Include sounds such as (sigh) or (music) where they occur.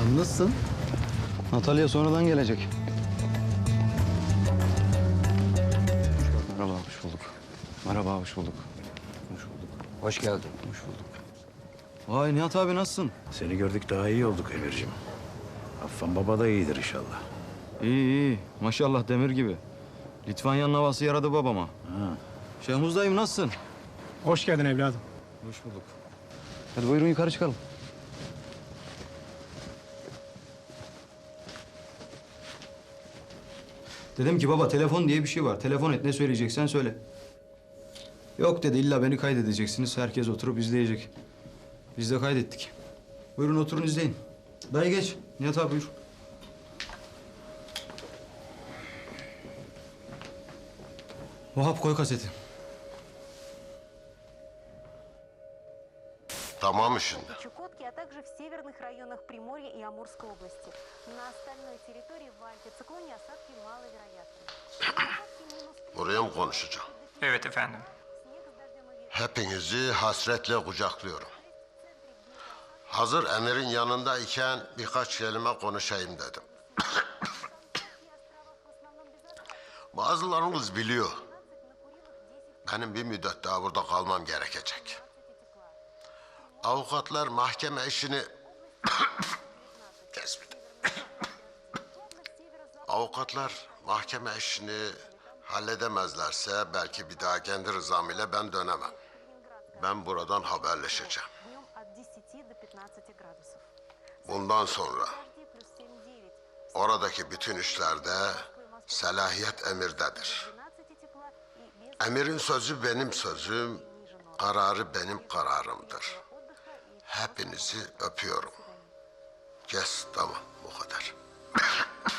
nasılsın? Natalya sonradan gelecek. Merhaba, hoş bulduk. Merhaba, hoş bulduk. Hoş bulduk. Hoş geldin. Hoş bulduk. Vay Nihat abi nasılsın? Seni gördük daha iyi olduk Emir'cim. Affan baba da iyidir inşallah. İyi iyi. Maşallah demir gibi. Litvanya'nın havası yaradı babama. Ha. Şehmuz dayım nasılsın? Hoş geldin evladım. Hoş bulduk. Hadi buyurun yukarı çıkalım. Dedim ki baba telefon diye bir şey var. Telefon et ne söyleyeceksen söyle. Yok dedi illa beni kaydedeceksiniz. Herkes oturup izleyecek. Biz de kaydettik. Buyurun oturun izleyin. Dayı geç. Nihat abi buyur. Vahap koy kaseti. Tamam şimdi. Чукотки, а также в северных районах Приморья и Амурской области. На остальной территории в антициклоне осадки маловероятны. Осадки минус три. Buraya mı konuşacağım? Evet efendim. Снег с дождем и ветром. Hepinizi hasretle kucaklıyorum. Hazır Emir'in yanında iken birkaç kelime konuşayım dedim. (coughs) Bazılarınız biliyor. Benim bir müddet daha burada kalmam gerekecek. Avukatlar mahkeme işini... (coughs) Tespit. (coughs) Avukatlar mahkeme işini halledemezlerse belki bir daha kendi rızam ile ben dönemem. Ben buradan haberleşeceğim. Bundan sonra oradaki bütün işlerde selahiyet emirdedir. Emirin sözü benim sözüm, kararı benim kararımdır. Hepinizi öpüyorum. Kes tamam bu kadar. (laughs)